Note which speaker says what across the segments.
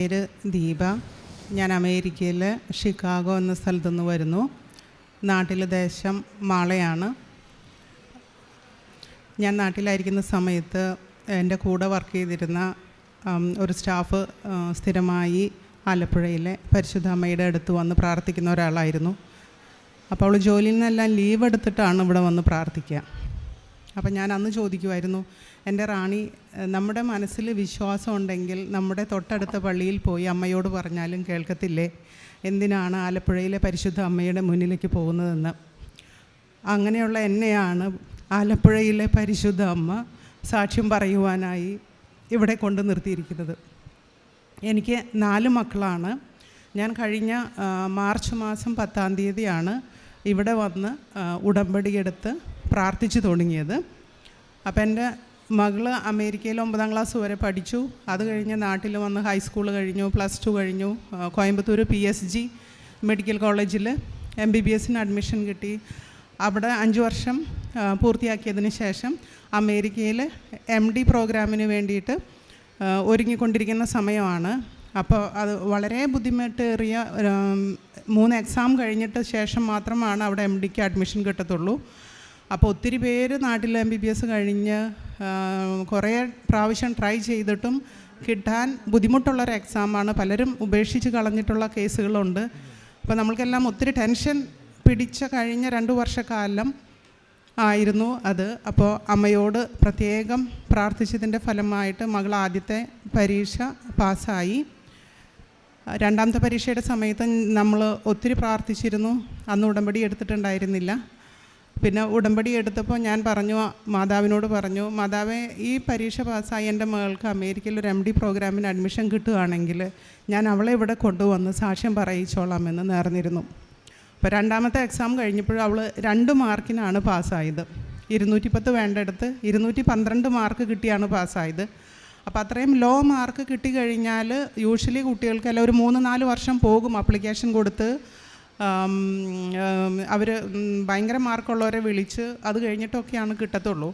Speaker 1: പേര് ദീപ. ഞാൻ അമേരിക്കയിൽ ഷിക്കാഗോ എന്ന സ്ഥലത്തു നിന്ന് വരുന്നു. നാട്ടിലെ ദേശം മാളയാണ്. ഞാൻ നാട്ടിലായിരിക്കുന്ന സമയത്ത് എന്റെ കൂടെ വർക്ക് ചെയ്തിരുന്ന ഒരു സ്റ്റാഫ് സ്ഥിരമായി ആലപ്പുഴയിലെ പരിശുദ്ധ അമ്മയുടെ അടുത്ത് വന്ന് പ്രാർത്ഥിക്കുന്ന ഒരാളായിരുന്നു. അപ്പോൾ അവൾ ജോലിയിൽ നിന്നെല്ലാം ലീവ് എടുത്തിട്ടാണ് ഇവിടെ വന്ന് പ്രാർത്ഥിക്കുക. അപ്പം ഞാൻ അന്ന് ചോദിക്കുമായിരുന്നു എന്റെ റാണി നമ്മുടെ മനസ്സിൽ വിശ്വാസം ഉണ്ടെങ്കിൽ നമ്മുടെ തൊട്ടടുത്ത പള്ളിയിൽ പോയി അമ്മയോട് പറഞ്ഞാലും കേൾക്കത്തില്ലേ? എന്തിനാണ് ആലപ്പുഴയിലെ പരിശുദ്ധ അമ്മയുടെ മുന്നിലേക്ക് പോകുന്നതെന്ന്? അങ്ങനെയുള്ള എന്നെയാണ് ആലപ്പുഴയിലെ പരിശുദ്ധ അമ്മ സാക്ഷ്യം പറയുവാനായി ഇവിടെ കൊണ്ട് നിർത്തിയിരിക്കുന്നത്. എനിക്ക് നാല് മക്കളാണ്. ഞാൻ കഴിഞ്ഞ മാർച്ച് മാസം പത്താം തീയതിയാണ് ഇവിടെ വന്ന് ഉടമ്പടിയെടുത്ത് പ്രാർത്ഥിച്ചു തുടങ്ങിയത്. അപ്പം എന്റെ മകൾ അമേരിക്കയിൽ ഒമ്പതാം ക്ലാസ് വരെ പഠിച്ചു. അത് കഴിഞ്ഞ് നാട്ടിൽ വന്ന് ഹൈസ്കൂൾ കഴിഞ്ഞു പ്ലസ് ടു കഴിഞ്ഞു. Coimbatore P S G medical കോളേജിൽ എം ബി ബി എസിന് അഡ്മിഷൻ കിട്ടി. അവിടെ അഞ്ച് വർഷം പൂർത്തിയാക്കിയതിന് ശേഷം അമേരിക്കയിൽ എം ഡി പ്രോഗ്രാമിന് വേണ്ടിയിട്ട് ഒരുങ്ങിക്കൊണ്ടിരിക്കുന്ന സമയമാണ്. അപ്പോൾ അത് വളരെ ബുദ്ധിമുട്ടേറിയ മൂന്ന് എക്സാം കഴിഞ്ഞിട്ട് ശേഷം മാത്രമാണ് അവിടെ എം ഡിക്ക് അഡ്മിഷൻ കിട്ടത്തുള്ളൂ. അപ്പോൾ ഒത്തിരി പേര് നാട്ടിൽ എം ബി ബി എസ് കഴിഞ്ഞ് കുറേ പ്രാവശ്യം ട്രൈ ചെയ്തിട്ടും കിട്ടാൻ ബുദ്ധിമുട്ടുള്ളൊരു എക്സാമാണ് പലരും ഉപേക്ഷിച്ച് കളഞ്ഞിട്ടുള്ള കേസുകളുണ്ട്. അപ്പോൾ നമ്മൾക്കെല്ലാം ഒത്തിരി ടെൻഷൻ പിടിച്ച കഴിഞ്ഞ രണ്ട് വർഷക്കാലം ആയിരുന്നു അത്. അപ്പോൾ അമ്മയോട് പ്രത്യേകം പ്രാർത്ഥിച്ചതിന്റെ ഫലമായിട്ട് മകൾ ആദ്യത്തെ പരീക്ഷ പാസ്സായി. രണ്ടാമത്തെ പരീക്ഷയുടെ സമയത്ത് നമ്മൾ ഒത്തിരി പ്രാർത്ഥിച്ചിരുന്നു. അന്ന് ഉടമ്പടി എടുത്തിട്ടുണ്ടായിരുന്നില്ല. പിന്നെ ഉടമ്പടി എടുത്തപ്പോൾ ഞാൻ പറഞ്ഞു മാതാവിനോട് പറഞ്ഞു മാതാവെ ഈ പരീക്ഷ പാസ്സായി എന്റെ മകൾക്ക് അമേരിക്കയിൽ ഒരു എം ഡി പ്രോഗ്രാമിന് അഡ്മിഷൻ കിട്ടുകയാണെങ്കിൽ ഞാൻ അവളെ ഇവിടെ കൊണ്ടുവന്ന് സാക്ഷ്യം പറയിച്ചോളാമെന്ന് നേർന്നിരുന്നു. അപ്പോൾ രണ്ടാമത്തെ എക്സാം കഴിഞ്ഞപ്പോൾ അവൾ രണ്ട് മാർക്കിനാണ് പാസ്സായത്. ഇരുന്നൂറ്റി പത്ത് വേണ്ടടുത്ത് ഇരുന്നൂറ്റി പന്ത്രണ്ട് മാർക്ക് കിട്ടിയാണ് പാസ്സായത്. അപ്പോൾ അത്രയും ലോ മാർക്ക് കിട്ടിക്കഴിഞ്ഞാൽ യൂഷ്വലി കുട്ടികൾക്കെല്ലാം ഒരു മൂന്ന് നാല് വർഷം പോകും അപ്ലിക്കേഷൻ കൊടുത്ത് അവർ ഭയങ്കര മാർക്കുള്ളവരെ വിളിച്ച് അത് കഴിഞ്ഞിട്ടൊക്കെയാണ് കിട്ടത്തുള്ളൂ.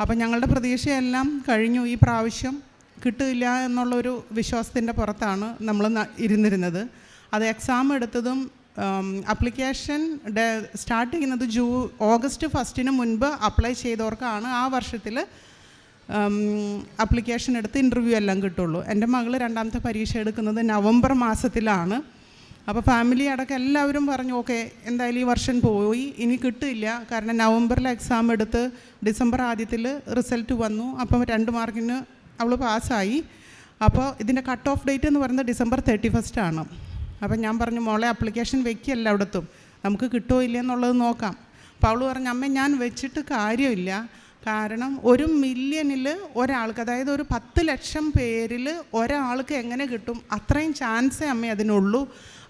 Speaker 1: അപ്പം ഞങ്ങളുടെ പ്രതീക്ഷയെല്ലാം കഴിഞ്ഞു. ഈ പ്രാവശ്യം കിട്ടില്ല എന്നുള്ളൊരു വിശ്വാസത്തിന്റെ പുറത്താണ് നമ്മൾ ഇരുന്നിരുന്നത്. അത് എക്സാം എടുത്തതും അപ്ലിക്കേഷൻ സ്റ്റാർട്ട് ചെയ്യുന്നത് ജൂ ഓഗസ്റ്റ് ഫസ്റ്റിന് മുൻപ് അപ്ലൈ ചെയ്തവർക്കാണ് ആ വർഷത്തിൽ അപ്ലിക്കേഷൻ എടുത്ത് ഇന്റർവ്യൂ എല്ലാം കിട്ടുള്ളൂ. എന്റെ മകൾ രണ്ടാമത്തെ പരീക്ഷ എടുക്കുന്നത് നവംബർ മാസത്തിലാണ്. അപ്പോൾ ഫാമിലി അടക്കം എല്ലാവരും പറഞ്ഞു ഓക്കെ എന്തായാലും ഈ വർഷം പോയി. ഇനി കിട്ടില്ല കാരണം നവംബറിൽ എക്സാം എടുത്ത് ഡിസംബർ ആദ്യത്തിൽ റിസൾട്ട് വന്നു. അപ്പം രണ്ട് മാർക്കിന് അവൾ പാസ്സായി അപ്പോൾ ഇതിന്റെ കട്ട് ഓഫ് ഡേറ്റ് എന്ന് പറയുന്നത് ഡിസംബർ തേർട്ടി ഫസ്റ്റ് ആണ്. അപ്പം ഞാൻ പറഞ്ഞു മോളെ അപ്ലിക്കേഷൻ വെക്കുകയല്ല അവിടത്തും. നമുക്ക് കിട്ടുമോ ഇല്ലയെന്നുള്ളത് നോക്കാം. അപ്പോൾ അവൾ പറഞ്ഞു അമ്മ ഞാൻ വെച്ചിട്ട് കാര്യമില്ല. കാരണം ഒരു മില്യണിൽ ഒരാൾക്ക് അതായത് ഒരു പത്ത് ലക്ഷം പേരിൽ ഒരാൾക്ക് എങ്ങനെ കിട്ടും? അത്രയും ചാൻസേ അമ്മ അതിനുള്ളൂ.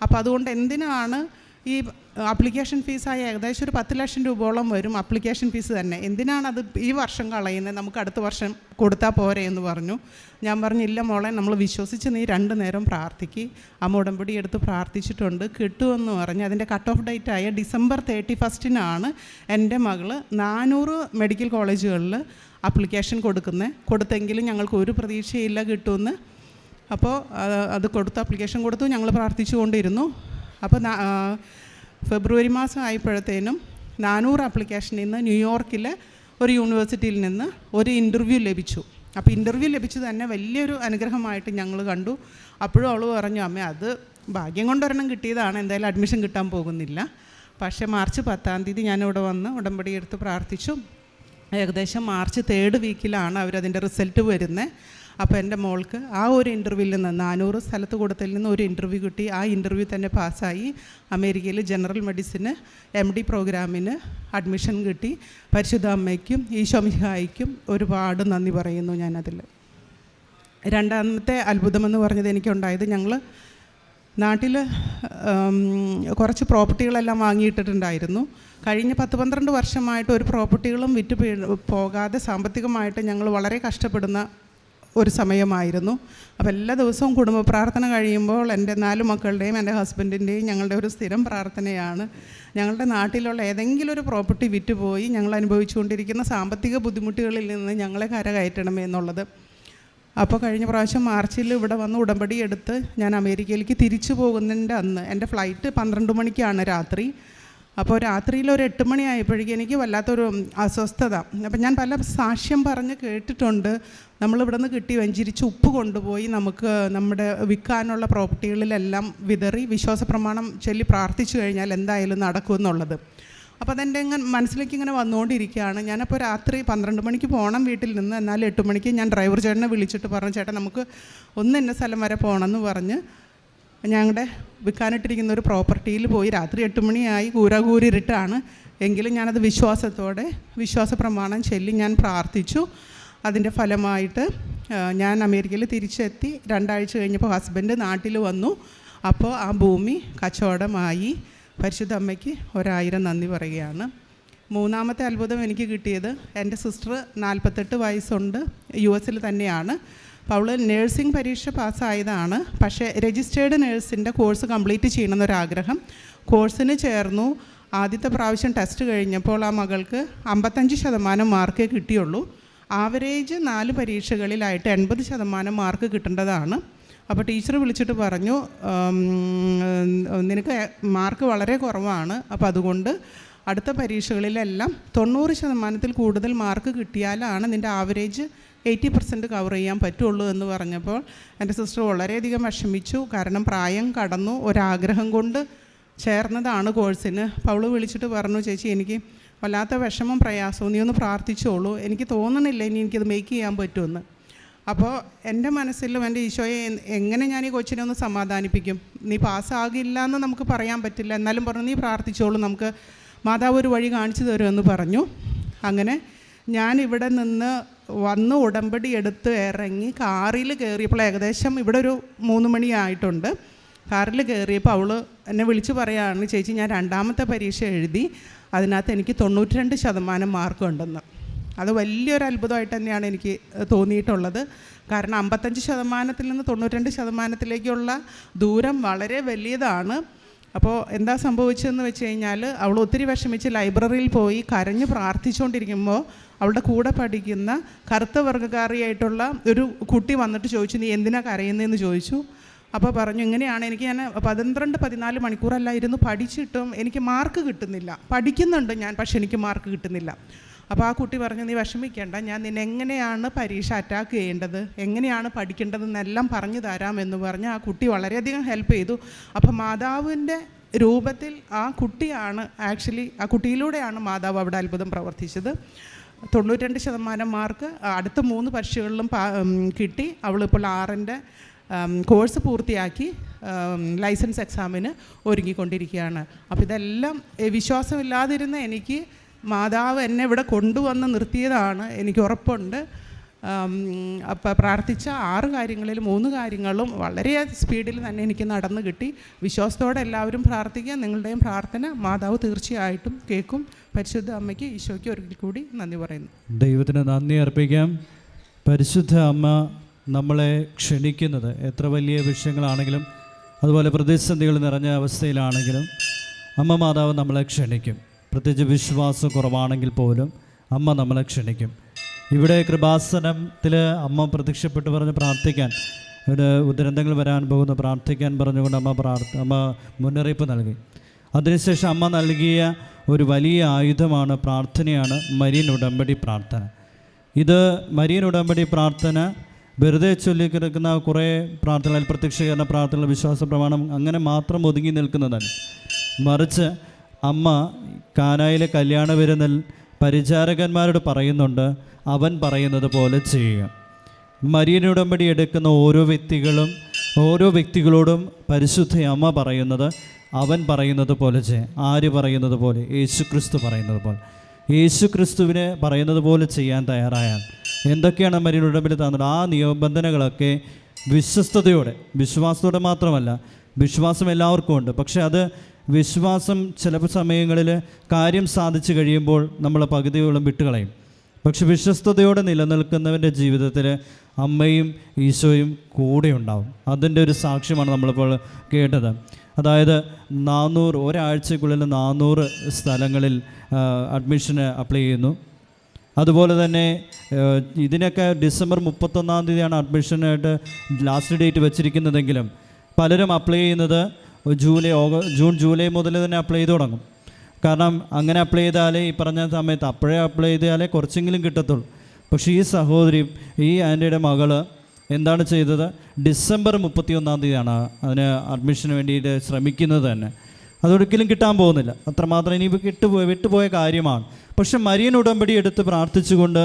Speaker 1: അപ്പോൾ അതുകൊണ്ട് എന്തിനാണ് ഈ അപ്ലിക്കേഷൻ ഫീസായ ഏകദേശം ഒരു പത്ത് ലക്ഷം രൂപയോളം വരും അപ്ലിക്കേഷൻ ഫീസ് തന്നെ. എന്തിനാണ് അത് ഈ വർഷം കളയുന്നത്? നമുക്ക് അടുത്ത വർഷം കൊടുത്താൽ പോരെ എന്ന് പറഞ്ഞു. ഞാൻ പറഞ്ഞു ഇല്ല മോളെ നമ്മൾ വിശ്വസിച്ച് നീ രണ്ട് നേരം പ്രാർത്ഥിക്കി. അമ്മ എടുത്ത് പ്രാർത്ഥിച്ചിട്ടുണ്ട്. കിട്ടുമെന്ന് പറഞ്ഞ് അതിന്റെ കട്ട് ഓഫ് ഡേറ്റ് ആയ ഡിസംബർ തേർട്ടി ഫസ്റ്റിനാണ് എന്റെ മകൾ നാനൂറ് മെഡിക്കൽ കോളേജുകളിൽ അപ്ലിക്കേഷൻ കൊടുക്കുന്നത് കൊടുത്തെങ്കിലും ഞങ്ങൾക്ക് ഒരു പ്രതീക്ഷയില്ല കിട്ടുമെന്ന്. അപ്പോൾ അത് കൊടുത്ത് അപ്ലിക്കേഷൻ കൊടുത്തു. ഞങ്ങൾ പ്രാർത്ഥിച്ചുകൊണ്ടിരുന്നു. അപ്പോൾ ഫെബ്രുവരി മാസം ആയപ്പോഴത്തേനും നാനൂറ് ആപ്ലിക്കേഷനിൽ നിന്ന് ന്യൂയോർക്കിലെ ഒരു യൂണിവേഴ്സിറ്റിയിൽ നിന്ന് ഒരു ഇന്റർവ്യൂ ലഭിച്ചു. അപ്പോൾ ഇന്റർവ്യൂ ലഭിച്ചു തന്നെ വലിയൊരു അനുഗ്രഹമായിട്ട് ഞങ്ങൾ കണ്ടു. അപ്പോഴും അവൾ പറഞ്ഞു അമ്മ അത് ഭാഗ്യം കൊണ്ടൊരെണ്ണം കിട്ടിയതാണ്. എന്തായാലും അഡ്മിഷൻ കിട്ടാൻ പോകുന്നില്ല. പക്ഷേ മാർച്ച് പത്താം തീയതി ഞാനിവിടെ വന്ന് ഉടമ്പടി എടുത്ത് പ്രാർത്ഥിച്ചു. ഏകദേശം മാർച്ച് തേർഡ് വീക്കിലാണ് അവരതിന്റെ റിസൾട്ട് വരുന്നത് അപ്പോൾ എന്റെ മോൾക്ക് ആ ഒരു ഇന്റർവ്യൂവിൽ നിന്ന് നാനൂറ് സ്ഥലത്ത് കൂടത്തിൽ നിന്ന് ഒരു ഇന്റർവ്യൂ കിട്ടി. ആ ഇന്റർവ്യൂ തന്നെ പാസ്സായി. അമേരിക്കയിൽ ജനറൽ മെഡിസിന് എം ഡി പ്രോഗ്രാമിന് അഡ്മിഷൻ കിട്ടി. പരിശുദ്ധ അമ്മയ്ക്കും ഈശോമിഹായിക്കും ഒരുപാട് നന്ദി പറയുന്നു ഞാനതിൽ. രണ്ടാമത്തെ അത്ഭുതമെന്ന് പറഞ്ഞത് എനിക്കുണ്ടായത് ഞങ്ങൾ നാട്ടിൽ കുറച്ച് പ്രോപ്പർട്ടികളെല്ലാം വാങ്ങിയിട്ടിട്ടുണ്ടായിരുന്നു. കഴിഞ്ഞ പത്ത് പന്ത്രണ്ട് വർഷമായിട്ട് ഒരു പ്രോപ്പർട്ടികളും വിറ്റ് പോകാതെ സാമ്പത്തികമായിട്ട് ഞങ്ങൾ വളരെ കഷ്ടപ്പെടുന്ന ഒരു സമയമായിരുന്നു. അപ്പോൾ എല്ലാ ദിവസവും കുടുംബ പ്രാർത്ഥന കഴിയുമ്പോൾ എന്റെ നാല് മക്കളുടെയും എന്റെ ഹസ്ബൻഡിന്റെയും ഞങ്ങളുടെ ഒരു സ്ഥിരം പ്രാർത്ഥനയാണ്. ഞങ്ങളുടെ നാട്ടിലുള്ള ഏതെങ്കിലും ഒരു പ്രോപ്പർട്ടി വിറ്റുപോയി ഞങ്ങൾ അനുഭവിച്ചുകൊണ്ടിരിക്കുന്ന സാമ്പത്തിക ബുദ്ധിമുട്ടുകളിൽ നിന്ന് ഞങ്ങളെ കരകയറ്റണമേ എന്നുള്ളത്. അപ്പോൾ കഴിഞ്ഞ പ്രാവശ്യം മാർച്ചിൽ ഇവിടെ വന്ന് ഉടമ്പടി എടുത്ത് ഞാൻ അമേരിക്കയിലേക്ക് തിരിച്ചു പോകുന്നതിന്റെ അന്ന് എന്റെ ഫ്ലൈറ്റ് പന്ത്രണ്ട് മണിക്കാണ് രാത്രി. അപ്പോൾ രാത്രിയിൽ ഒരു എട്ട് മണിയായപ്പോഴേക്കും എനിക്ക് വല്ലാത്തൊരു അസ്വസ്ഥത. അപ്പം ഞാൻ പല സാക്ഷ്യം പറഞ്ഞ് കേട്ടിട്ടുണ്ട്. നമ്മളിവിടെ നിന്ന് കിട്ടി വഞ്ചിരിച്ച് ഉപ്പ് കൊണ്ടുപോയി നമുക്ക് നമ്മുടെ വിൽക്കാനുള്ള പ്രോപ്പർട്ടികളിലെല്ലാം വിതറി വിശ്വാസ പ്രമാണം ചൊല്ലി പ്രാർത്ഥിച്ചു കഴിഞ്ഞാൽ എന്തായാലും നടക്കുമെന്നുള്ളത് അപ്പോൾ അതെന്റെ ഇങ്ങനെ മനസ്സിലേക്ക് ഇങ്ങനെ വന്നുകൊണ്ടിരിക്കുകയാണ്. ഞാനപ്പോൾ രാത്രി പന്ത്രണ്ട് മണിക്ക് പോകണം വീട്ടിൽ നിന്ന്. എന്നാൽ എട്ട് മണിക്ക് ഞാൻ ഡ്രൈവർ ചേട്ടനെ വിളിച്ചിട്ട് പറഞ്ഞു ചേട്ടാ നമുക്ക് ഒന്ന് ഇന്ന സ്ഥലം വരെ പോകണമെന്ന് പറഞ്ഞ് ഞങ്ങളുടെ വിൽക്കാനിട്ടിരിക്കുന്ന ഒരു പ്രോപ്പർട്ടിയിൽ പോയി രാത്രി എട്ട് മണിയായി കൂരാകൂരിട്ടാണ് എങ്കിലും ഞാനത് വിശ്വാസത്തോടെ വിശ്വാസ പ്രമാണം ചൊല്ലി ഞാൻ പ്രാർത്ഥിച്ചു. അതിന്റെ ഫലമായിട്ട് ഞാൻ അമേരിക്കയിൽ തിരിച്ചെത്തി. രണ്ടാഴ്ച കഴിഞ്ഞപ്പോൾ ഹസ്ബൻഡ് നാട്ടിൽ വന്നു. അപ്പോൾ ആ ഭൂമി കച്ചവടമായി. പരിശുദ്ധ അമ്മയ്ക്ക് ഒരായിരം നന്ദി പറയുകയാണ്. മൂന്നാമത്തെ അത്ഭുതം എനിക്ക് കിട്ടിയത് എന്റെ സിസ്റ്റർ നാൽപ്പത്തെട്ട് വയസ്സുണ്ട് യു എസിൽ തന്നെയാണ്. അപ്പോൾ അവൾ നേഴ്സിംഗ് പരീക്ഷ പാസ്സായതാണ്. പക്ഷേ രജിസ്റ്റേർഡ് നേഴ്സിന്റെ കോഴ്സ് കംപ്ലീറ്റ് ചെയ്യണമെന്നൊരാഗ്രഹം. കോഴ്സിന് ചേർന്നു. ആദ്യത്തെ പ്രാവശ്യം ടെസ്റ്റ് കഴിഞ്ഞപ്പോൾ ആ മകൾക്ക് അമ്പത്തഞ്ച് ശതമാനം മാർക്കേ കിട്ടിയുള്ളൂ. ആവറേജ് നാല് പരീക്ഷകളിലായിട്ട് എൺപത് ശതമാനം മാർക്ക് കിട്ടേണ്ടതാണ്. അപ്പോൾ ടീച്ചർ വിളിച്ചിട്ട് പറഞ്ഞു നിനക്ക് മാർക്ക് വളരെ കുറവാണ്. അപ്പോൾ അതുകൊണ്ട് അടുത്ത പരീക്ഷകളിലെല്ലാം തൊണ്ണൂറ് ശതമാനത്തിൽ കൂടുതൽ മാർക്ക് കിട്ടിയാലാണ് നിന്റെ ആവറേജ് എയ്റ്റി പെർസെന്റ് കവർ ചെയ്യാൻ പറ്റുള്ളൂ എന്ന് പറഞ്ഞപ്പോൾ എന്റെ സിസ്റ്റർ വളരെയധികം വിഷമിച്ചു. കാരണം പ്രായം കടന്നു. ഒരാഗ്രഹം കൊണ്ട് ചേർന്നതാണ് കോഴ്സിന് അവൾ വിളിച്ചിട്ട് പറഞ്ഞു ചേച്ചി എനിക്ക് വല്ലാത്ത വിഷമം പ്രയാസവും. നീ ഒന്ന് പ്രാർത്ഥിച്ചോളൂ. എനിക്ക് തോന്നണില്ല ഇനി എനിക്കത് മേക്ക് ചെയ്യാൻ പറ്റുമെന്ന്. അപ്പോൾ എന്റെ മനസ്സിലും എന്റെ ഈശോയെ എങ്ങനെ ഞാൻ ഈ കൊച്ചിനെ ഒന്ന് സമാധാനിപ്പിക്കും? നീ പാസ്സാകില്ല എന്ന് നമുക്ക് പറയാൻ പറ്റില്ല. എന്നാലും പറഞ്ഞു നീ പ്രാർത്ഥിച്ചോളൂ. നമുക്ക് മാതാവ് ഒരു വഴി കാണിച്ചു തരുമെന്ന് പറഞ്ഞു. അങ്ങനെ ഞാൻ ഇവിടെ നിന്ന് വന്ന് ഉടമ്പടി എടുത്ത് ഇറങ്ങി കാറിൽ കയറിയപ്പോൾ ഏകദേശം ഇവിടെ ഒരു മൂന്ന് മണിയായിട്ടുണ്ട് കാറിൽ കയറിയപ്പോൾ അവൾ എന്നെ വിളിച്ച് പറയുകയാണ് ചേച്ചി ഞാൻ രണ്ടാമത്തെ പരീക്ഷ എഴുതി അതിനകത്ത് എനിക്ക് തൊണ്ണൂറ്റി രണ്ട് ശതമാനം മാർക്കുണ്ടെന്ന് അത് വലിയൊരു അത്ഭുതമായിട്ട് തന്നെയാണ് എനിക്ക് തോന്നിയിട്ടുള്ളത്. കാരണം അമ്പത്തഞ്ച് ശതമാനത്തിൽ നിന്ന് തൊണ്ണൂറ്റിരണ്ട് ശതമാനത്തിലേക്കുള്ള ദൂരം വളരെ വലിയതാണ്. അപ്പോൾ എന്താ സംഭവിച്ചതെന്ന് വെച്ച് കഴിഞ്ഞാൽ അവൾ ഒത്തിരി വിഷമിച്ച് ലൈബ്രറിയിൽ പോയി കരഞ്ഞ് പ്രാർത്ഥിച്ചുകൊണ്ടിരിക്കുമ്പോൾ അവളുടെ കൂടെ പഠിക്കുന്ന കറുത്ത വർഗക്കാരിയായിട്ടുള്ള ഒരു കുട്ടി വന്നിട്ട് ചോദിച്ചു നീ എന്തിനാ കരയുന്നതെന്ന് ചോദിച്ചു? അപ്പോൾ പറഞ്ഞു ഇങ്ങനെയാണ് എനിക്ക് ഞാൻ പന്ത്രണ്ട് പതിനാല് മണിക്കൂറല്ല ഇരുന്ന് പഠിച്ചിട്ടും എനിക്ക് മാർക്ക് കിട്ടുന്നില്ല. പഠിക്കുന്നുണ്ട് ഞാൻ പക്ഷെ എനിക്ക് മാർക്ക് കിട്ടുന്നില്ല. അപ്പോൾ ആ കുട്ടി പറഞ്ഞു നീ വിഷമിക്കേണ്ട ഞാൻ നിന്നെ എങ്ങനെയാണ് പരീക്ഷ അറ്റാക്ക് ചെയ്യേണ്ടത്? എങ്ങനെയാണ് പഠിക്കേണ്ടതെന്നെല്ലാം പറഞ്ഞു തരാമെന്ന് പറഞ്ഞ് ആ കുട്ടി വളരെയധികം ഹെൽപ്പ് ചെയ്തു. അപ്പോൾ മാതാവിന്റെ രൂപത്തിൽ ആ കുട്ടിയാണ് ആക്ച്വലി ആ കുട്ടിയിലൂടെയാണ് മാതാവ് അവിടെ അത്ഭുതം പ്രവർത്തിച്ചത്. തൊണ്ണൂറ്റിരണ്ട് ശതമാനം മാർക്ക് അടുത്ത മൂന്ന് പരീക്ഷകളിലും കിട്ടി. അവളിപ്പോൾ ആറിന്റെ കോഴ്സ് പൂർത്തിയാക്കി ലൈസൻസ് എക്സാമിന് ഒരുങ്ങിക്കൊണ്ടിരിക്കുകയാണ്. അപ്പോൾ ഇതെല്ലാം വിശ്വാസമില്ലാതിരുന്ന എനിക്ക് മാതാവ് എന്നെ ഇവിടെ കൊണ്ടുവന്ന് നിർത്തിയതാണ് എനിക്ക് ഉറപ്പുണ്ട്. അപ്പോൾ പ്രാർത്ഥിച്ച ആറ് കാര്യങ്ങളിൽ മൂന്ന് കാര്യങ്ങളും വളരെ സ്പീഡിൽ തന്നെ എനിക്ക് നടന്നു കിട്ടി. വിശ്വാസത്തോടെ എല്ലാവരും പ്രാർത്ഥിക്കുക നിങ്ങളുടെയും പ്രാർത്ഥന മാതാവ് തീർച്ചയായിട്ടും കേൾക്കും. പരിശുദ്ധ അമ്മയ്ക്ക് ഈശോയ്ക്ക് ഒരിക്കൽ കൂടി നന്ദി പറയുന്നു.
Speaker 2: ദൈവത്തിന് നന്ദി അർപ്പിക്കാം. പരിശുദ്ധ അമ്മ നമ്മളെ ക്ഷണിക്കുന്നത് എത്ര വലിയ വിഷയങ്ങളാണെങ്കിലും അതുപോലെ പ്രതിസന്ധികൾ നിറഞ്ഞ അവസ്ഥയിലാണെങ്കിലും അമ്മ മാതാവ് നമ്മളെ ക്ഷണിക്കും. പ്രത്യേകിച്ച് വിശ്വാസം കുറവാണെങ്കിൽ പോലും അമ്മ നമ്മളെ ക്ഷണിക്കും. ഇവിടെ കൃപാസനത്തിൽ അമ്മ പ്രത്യക്ഷപ്പെട്ട് പറഞ്ഞ് പ്രാർത്ഥിക്കാൻ ഒരു ദുരന്തങ്ങൾ വരാൻ പോകുന്ന പ്രാർത്ഥിക്കാൻ പറഞ്ഞുകൊണ്ട് അമ്മ പ്രാർത്ഥ അമ്മ മുന്നറിയിപ്പ് നൽകി. അതിനുശേഷം അമ്മ നൽകിയ ഒരു വലിയ ആയുധമാണ് പ്രാർത്ഥനയാണ് മരിയൻ ഉടമ്പടി പ്രാർത്ഥന. ഇത് മരിയൻ ഉടമ്പടി പ്രാർത്ഥന വെറുതെ ചൊല്ലിക്കിടക്കുന്ന കുറേ പ്രാർത്ഥനകൾ പ്രത്യക്ഷീകരണ പ്രാർത്ഥനകൾ വിശ്വാസ പ്രമാണം അങ്ങനെ മാത്രം ഒതുങ്ങി നിൽക്കുന്നതല്ല. മറിച്ച് അമ്മ കാനായിലെ കല്യാണ വിരുന്നിൽ പരിചാരകന്മാരോട് പറയുന്നുണ്ട്. അവൻ പറയുന്നത് പോലെ ചെയ്യുക. മരിയൻ ഉടമ്പടി എടുക്കുന്ന ഓരോ വ്യക്തികളും ഓരോ വ്യക്തികളോടും പരിശുദ്ധ അമ്മ പറയുന്നത് അവൻ പറയുന്നത് പോലെ ചെയ്യ. ആര് പറയുന്നത് പോലെ? യേശു ക്രിസ്തു പറയുന്നത് പോലെ. യേശു ക്രിസ്തുവിനെ പറയുന്നത് പോലെ ചെയ്യാൻ തയ്യാറായാൽ എന്തൊക്കെയാണ് മരിയൻ തന്നത് ആ നിയമബന്ധനകളൊക്കെ വിശ്വസ്തയോടെ വിശ്വാസത്തോടെ മാത്രമല്ല വിശ്വാസം എല്ലാവർക്കും ഉണ്ട്. പക്ഷെ അത് വിശ്വാസം ചില സമയങ്ങളിൽ കാര്യം സാധിച്ചു കഴിയുമ്പോൾ നമ്മൾ പകുതിയോളം വിട്ടുകളയും. പക്ഷെ വിശ്വസ്തയോടെ നിലനിൽക്കുന്നവന്റെ ജീവിതത്തിൽ അമ്മയും ഈശോയും കൂടെ ഉണ്ടാവും. അതിന്റെ ഒരു സാക്ഷ്യമാണ് നമ്മളിപ്പോൾ കേട്ടത്. അതായത് നാനൂറ് ഒരാഴ്ചക്കുള്ളിൽ നാനൂറ് സ്ഥലങ്ങളിൽ അഡ്മിഷന് അപ്ലൈ ചെയ്യുന്നു. അതുപോലെ തന്നെ ഇതിനൊക്കെ ഡിസംബർ മുപ്പത്തൊന്നാം തീയതിയാണ് അഡ്മിഷനായിട്ട് ലാസ്റ്റ് ഡേറ്റ് വെച്ചിരിക്കുന്നതെങ്കിലും പലരും അപ്ലൈ ചെയ്യുന്നത് ജൂലൈ ഓഗ ജൂൺ ജൂലൈ മുതൽ തന്നെ അപ്ലൈ ചെയ്ത് തുടങ്ങും. കാരണം അങ്ങനെ അപ്ലൈ ചെയ്താലേ ഈ പറഞ്ഞ സമയത്ത് അപ്പോഴേ അപ്ലൈ ചെയ്താലേ കുറച്ചെങ്കിലും കിട്ടത്തുള്ളൂ. പക്ഷേ ഈ സഹോദരി ഈ ആന്റിയുടെ മകൾ എന്താണ് ചെയ്തത്? ഡിസംബർ മുപ്പത്തി ഒന്നാം തീയതിയാണ് അതിന് അഡ്മിഷന് വേണ്ടിയിട്ട് ശ്രമിക്കുന്നത് തന്നെ. അതൊരിക്കലും കിട്ടാൻ പോകുന്നില്ല. അത്രമാത്രം ഇനി വിട്ടുപോയ വിട്ടുപോയ കാര്യമാണ്. പക്ഷെ മരിയൻ ഉടമ്പടി എടുത്ത് പ്രാർത്ഥിച്ചുകൊണ്ട്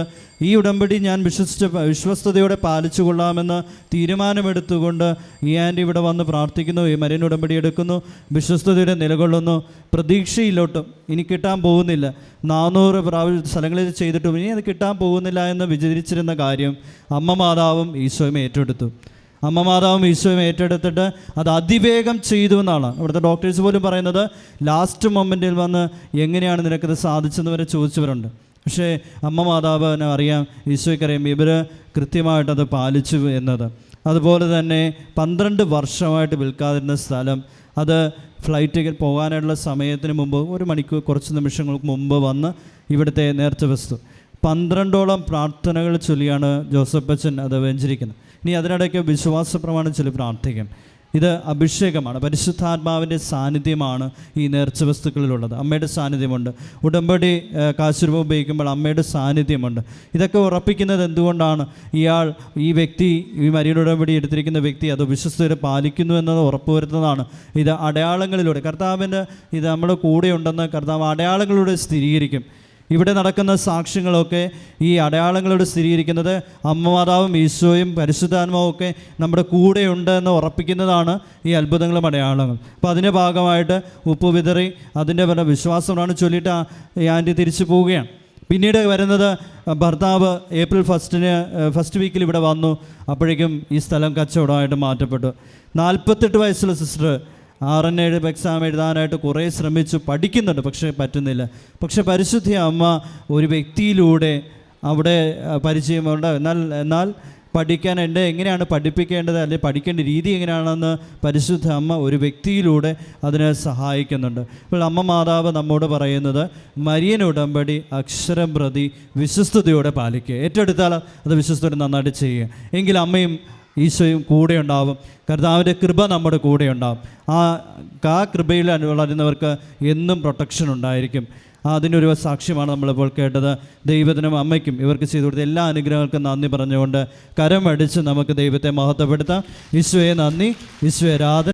Speaker 2: ഈ ഉടമ്പടി ഞാൻ വിശ്വസിച്ച വിശ്വസ്തയോടെ പാലിച്ചു കൊള്ളാമെന്ന് തീരുമാനമെടുത്തുകൊണ്ട് ഈ ആന്റി ഇവിടെ വന്ന് പ്രാർത്ഥിക്കുന്നു ഈ മരിയൻ ഉടമ്പടി എടുക്കുന്നു വിശ്വസ്തയോടെ നിലകൊള്ളുന്നു. പ്രതീക്ഷയിലോട്ടും ഇനി കിട്ടാൻ പോകുന്നില്ല. നാനൂറ് പ്രാവശ്യ സ്ഥലങ്ങളിൽ ചെയ്തിട്ടും ഇനി അത് കിട്ടാൻ പോകുന്നില്ല എന്ന് വിചരിച്ചിരുന്ന കാര്യം അമ്മ മാതാവും ഈശോയും ഏറ്റെടുത്തു. അമ്മ മാതാവും ഈശോയും ഏറ്റെടുത്തിട്ട് അത് അതിവേഗം ചെയ്തു എന്നാണ്. ഇവിടുത്തെ ഡോക്ടേഴ്സ് പോലും പറയുന്നത് ലാസ്റ്റ് മൊമെന്റിൽ വന്ന് എങ്ങനെയാണ് നിനക്കത് സാധിച്ചെന്ന് വരെ ചോദിച്ചവരുണ്ട്. പക്ഷേ അമ്മ മാതാവിനെ അറിയാം ഈശോയ്ക്കറിയാം ഇവർ കൃത്യമായിട്ടത് പാലിച്ചു എന്നത്. അതുപോലെ തന്നെ പന്ത്രണ്ട് വർഷമായിട്ട് വിൽക്കാതിരുന്ന സ്ഥലം അത് ഫ്ലൈറ്റ് പോകാനുള്ള സമയത്തിന് മുമ്പ് ഒരു മണിക്കൂർ കുറച്ച് നിമിഷങ്ങൾക്ക് മുമ്പ് വന്ന് ഇവിടുത്തെ നേർച്ച വസ്തു. പന്ത്രണ്ടോളം പ്രാർത്ഥനകൾ ചൊല്ലിയാണ് ജോസഫ് അച്ഛൻ അത് വെഞ്ചിരിക്കുന്നത്. ഇനി അതിനിടയ്ക്ക് വിശ്വാസ പ്രമാണം ചൊല്ലി പ്രാർത്ഥിക്കും. ഇത് അഭിഷേകമാണ്. പരിശുദ്ധാത്മാവിന്റെ സാന്നിധ്യമാണ് ഈ നേർച്ച വസ്തുക്കളിലുള്ളത്. അമ്മയുടെ സാന്നിധ്യമുണ്ട്. ഉടമ്പടി കാശുരൂപ കാശ് ഉപയോഗിക്കുമ്പോൾ അമ്മയുടെ സാന്നിധ്യമുണ്ട്. ഇതൊക്കെ ഉറപ്പിക്കുന്നത് എന്തുകൊണ്ടാണ്? ഇയാൾ ഈ വ്യക്തി ഈ മരിയുടെ ഉടമ്പടി എടുത്തിരിക്കുന്ന വ്യക്തി അത് വിശ്വസ്തരെ പാലിക്കുന്നു എന്നത് ഉറപ്പുവരുത്തുന്നതാണ്. ഇത് അടയാളങ്ങളിലൂടെ കർത്താവിന്റെ ഇത് നമ്മുടെ കൂടെ കൂടെയുണ്ടെന്ന് കർത്താവ് അടയാളങ്ങളിലൂടെ സ്ഥിരീകരിക്കും. ഇവിടെ നടക്കുന്ന സാക്ഷ്യങ്ങളൊക്കെ ഈ അടയാളങ്ങളോട് സ്ഥിരീകരിക്കുന്നത് അമ്മമാതാവും ഈശോയും പരിശുദ്ധാത്മാവും ഒക്കെ നമ്മുടെ കൂടെയുണ്ട് എന്ന് ഉറപ്പിക്കുന്നതാണ് ഈ അത്ഭുതങ്ങളും അടയാളങ്ങൾ അപ്പോൾ അതിന്റെ ഭാഗമായിട്ട് ഉപ്പ് വിതറി അതിന്റെ പല വിശ്വാസമാണ് ചൊല്ലിയിട്ട് ഈ ആന്റി തിരിച്ചു പോവുകയാണ്. പിന്നീട് വരുന്നത് ഭർത്താവ് ഏപ്രിൽ ഫസ്റ്റിന് ഫസ്റ്റ് വീക്കിൽ ഇവിടെ വന്നു. അപ്പോഴേക്കും ഈ സ്ഥലം കച്ചവടമായിട്ട് മാറ്റപ്പെട്ടു. നാൽപ്പത്തെട്ട് വയസ്സുള്ള സിസ്റ്റർ എൻ എഴുതി എക്സാം എഴുതാനായിട്ട് കുറേ ശ്രമിച്ചു പഠിക്കുന്നുണ്ട് പക്ഷേ പറ്റുന്നില്ല. പക്ഷേ പരിശുദ്ധ അമ്മ ഒരു വ്യക്തിയിലൂടെ അവിടെ പരിചയമുണ്ട് എന്നാൽ എന്നാൽ പഠിക്കാൻ എന്റെ എങ്ങനെയാണ് പഠിപ്പിക്കേണ്ടത് അല്ലെങ്കിൽ പഠിക്കേണ്ട രീതി എങ്ങനെയാണെന്ന് പരിശുദ്ധ അമ്മ ഒരു വ്യക്തിയിലൂടെ അതിനെ സഹായിക്കുന്നുണ്ട്. ഇപ്പോൾ അമ്മ മാതാവ് നമ്മോട് പറയുന്നത് മരിയൻ ഉടമ്പടി അക്ഷരം പ്രതി വിശ്വസ്തയോടെ പാലിക്കുക. ഏറ്റെടുത്താൽ അത് വിശ്വസ്തയോടെ നന്നായിട്ട് ചെയ്യുക. എങ്കിൽ അമ്മയും ഈശോയും കൂടെ ഉണ്ടാവും. കർത്താവിന്റെ കൃപ നമ്മുടെ കൂടെ ഉണ്ടാവും. ആ ആ കൃപയിൽ വളരുന്നവർക്ക് എന്നും പ്രൊട്ടക്ഷൻ ഉണ്ടായിരിക്കും. അതിനൊരു സാക്ഷ്യമാണ് നമ്മളിപ്പോൾ കേട്ടത്. ദൈവത്തിനും അമ്മയ്ക്കും ഇവർക്ക് ചെയ്തു കൊടുത്ത എല്ലാ അനുഗ്രഹങ്ങൾക്കും നന്ദി പറഞ്ഞുകൊണ്ട് കരമടിച്ച് നമുക്ക് ദൈവത്തെ മഹത്വപ്പെടുത്താം. ഈശോയെ നന്ദി. ഈശോയെ രാധ